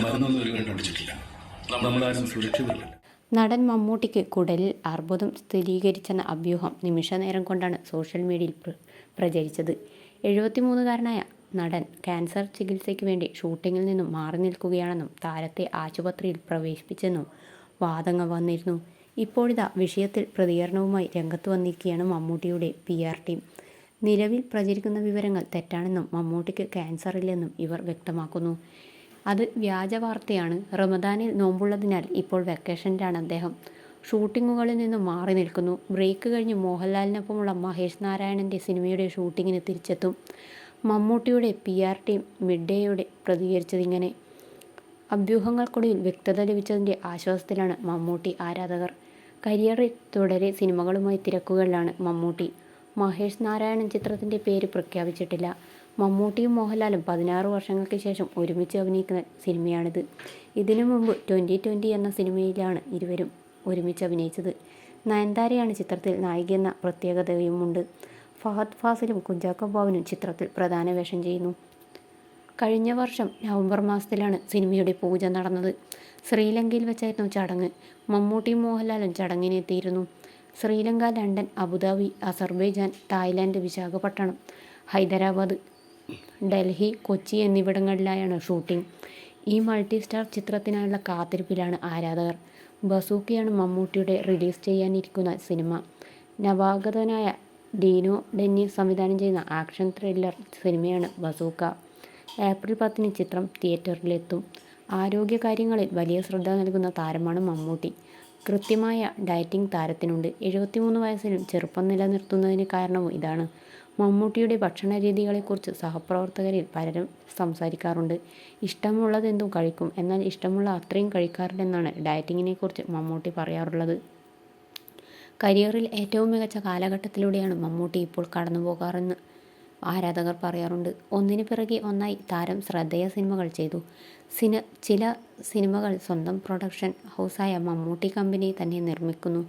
മരുന്നൊന്നും ഒരു കണ്ടുപിടിച്ചിട്ടില്ല നമ്മളാരും സുരക്ഷിതരല്ല. നടൻ മമ്മൂട്ടിക്ക് കുടലിൽ അർബുദം സ്ഥിരീകരിച്ചെന്ന അഭ്യൂഹം നിമിഷനേരം കൊണ്ടാണ് സോഷ്യൽ മീഡിയയിൽ പ്ര- പ്രചരിച്ചത്. എഴുപത്തിമൂന്നുകാരനായ നടൻ ക്യാൻസർ ചികിത്സയ്ക്ക് വേണ്ടി ഷൂട്ടിങ്ങിൽ നിന്നും മാറി നിൽക്കുകയാണെന്നും താരത്തെ ആശുപത്രിയിൽ പ്രവേശിപ്പിച്ചെന്നും വാദങ്ങൾ വന്നിരുന്നു. ഇപ്പോഴിതാ വിഷയത്തിൽ പ്രതികരണവുമായി രംഗത്ത് വന്നിരിക്കുകയാണ് മമ്മൂട്ടിയുടെ പി ആർ ടീം. നിലവിൽ പ്രചരിക്കുന്ന വിവരങ്ങൾ തെറ്റാണെന്നും മമ്മൂട്ടിക്ക് ക്യാൻസർ ഇല്ലെന്നും ഇവർ വ്യക്തമാക്കുന്നു. അത് വ്യാജ വാർത്തയാണ്. റമദാനിൽ നോമ്പുള്ളതിനാൽ ഇപ്പോൾ വെക്കേഷനിലാണ് അദ്ദേഹം. ഷൂട്ടിങ്ങുകളിൽ നിന്നും മാറി നിൽക്കുന്നു. ബ്രേക്ക് കഴിഞ്ഞ് മോഹൻലാലിനൊപ്പമുള്ള മഹേഷ് നാരായണന്റെ സിനിമയുടെ ഷൂട്ടിങ്ങിന് തിരിച്ചെത്തും. മമ്മൂട്ടിയുടെ പി ആർ ടീം മിഡ് ഡേയോടെ പ്രതികരിച്ചതിങ്ങനെ. അഭ്യൂഹങ്ങൾക്കൊടുവിൽ വ്യക്തത ലഭിച്ചതിന്റെ ആശ്വാസത്തിലാണ് മമ്മൂട്ടി ആരാധകർ. കരിയറിൽ തുടരെ സിനിമകളുമായി തിരക്കുകളിലാണ് മമ്മൂട്ടി. മഹേഷ് നാരായണൻ ചിത്രത്തിന്റെ പേര് പ്രഖ്യാപിച്ചിട്ടില്ല. മമ്മൂട്ടിയും മോഹൻലാലും പതിനാറ് വർഷങ്ങൾക്ക് ശേഷം ഒരുമിച്ച് അഭിനയിക്കുന്ന സിനിമയാണിത്. ഇതിനു മുമ്പ് ട്വന്റി ട്വന്റി എന്ന സിനിമയിലാണ് ഇരുവരും ഒരുമിച്ച് അഭിനയിച്ചത്. നയൻതാരയാണ് ചിത്രത്തിൽ നായിക നായികയെന്ന പ്രത്യേകതയുമുണ്ട്. ഫഹദ് ഫാസിലും കുഞ്ചാക്കോ ബോബനും ചിത്രത്തിൽ പ്രധാന വേഷം ചെയ്യുന്നു. കഴിഞ്ഞ വർഷം നവംബർ മാസത്തിലാണ് സിനിമയുടെ പൂജ നടന്നത്. ശ്രീലങ്കയിൽ വെച്ചായിരുന്നു ചടങ്ങ്. മമ്മൂട്ടിയും മോഹൻലാലും ചടങ്ങിനെത്തിയിരുന്നു Sri Lanka London Abu Dhabi Azerbaijan Thailand Visakhapatnam Hyderabad Delhi Kochi എന്നിവിടങ്ങളിലായാണ് shooting. ഈ മൾട്ടി സ്റ്റാർ ചിത്രത്തിനായുള്ള കാത്തിരിപ്പിലാണ് ആരാധകർ. ബസൂക്കിയാണ് മമ്മൂട്ടിയുടെ റിലീസ് ചെയ്യാനിരിക്കുന്ന സിനിമ. നവാഗതനായ ഡീനോ ഡെന്നി സംവിധാനം ചെയ്യുന്ന ആക്ഷൻ ത്രില്ലർ സിനിമയാണ് ബസൂക്ക. ഏപ്രിൽ പത്തിന് ചിത്രം തിയേറ്ററിലെത്തും. ആരോഗ്യകാര്യങ്ങളിൽ വലിയ ശ്രദ്ധ നൽകുന്ന താരമാണ് മമ്മൂട്ടി. കൃത്യമായ ഡയറ്റിംഗ് താരത്തിനുണ്ട്. എഴുപത്തിമൂന്ന് വയസ്സിലും ചെറുപ്പം നിലനിർത്തുന്നതിന് കാരണവും ഇതാണ്. മമ്മൂട്ടിയുടെ ഭക്ഷണ രീതികളെക്കുറിച്ച് സഹപ്രവർത്തകരിൽ പലരും സംസാരിക്കാറുണ്ട്. ഇഷ്ടമുള്ളതെന്തും കഴിക്കും എന്നാൽ ഇഷ്ടമുള്ള അത്രയും കഴിക്കാറില്ലെന്നാണ് ഡയറ്റിങ്ങിനെക്കുറിച്ച് മമ്മൂട്ടി പറയാറുള്ളത്. കരിയറിൽ ഏറ്റവും മികച്ച കാലഘട്ടത്തിലൂടെയാണ് മമ്മൂട്ടി ഇപ്പോൾ കടന്നു പോകാറെന്ന് ആരാധകർ പറയാറുണ്ട്. ഒന്നിനു പിറകെ ഒന്നായി താരം ശ്രദ്ധേയ സിനിമകൾ ചെയ്തു. സിന ചില സിനിമകൾ സ്വന്തം പ്രൊഡക്ഷൻ ഹൗസായ മമ്മൂട്ടി കമ്പനി തന്നെ നിർമ്മിക്കുന്നു.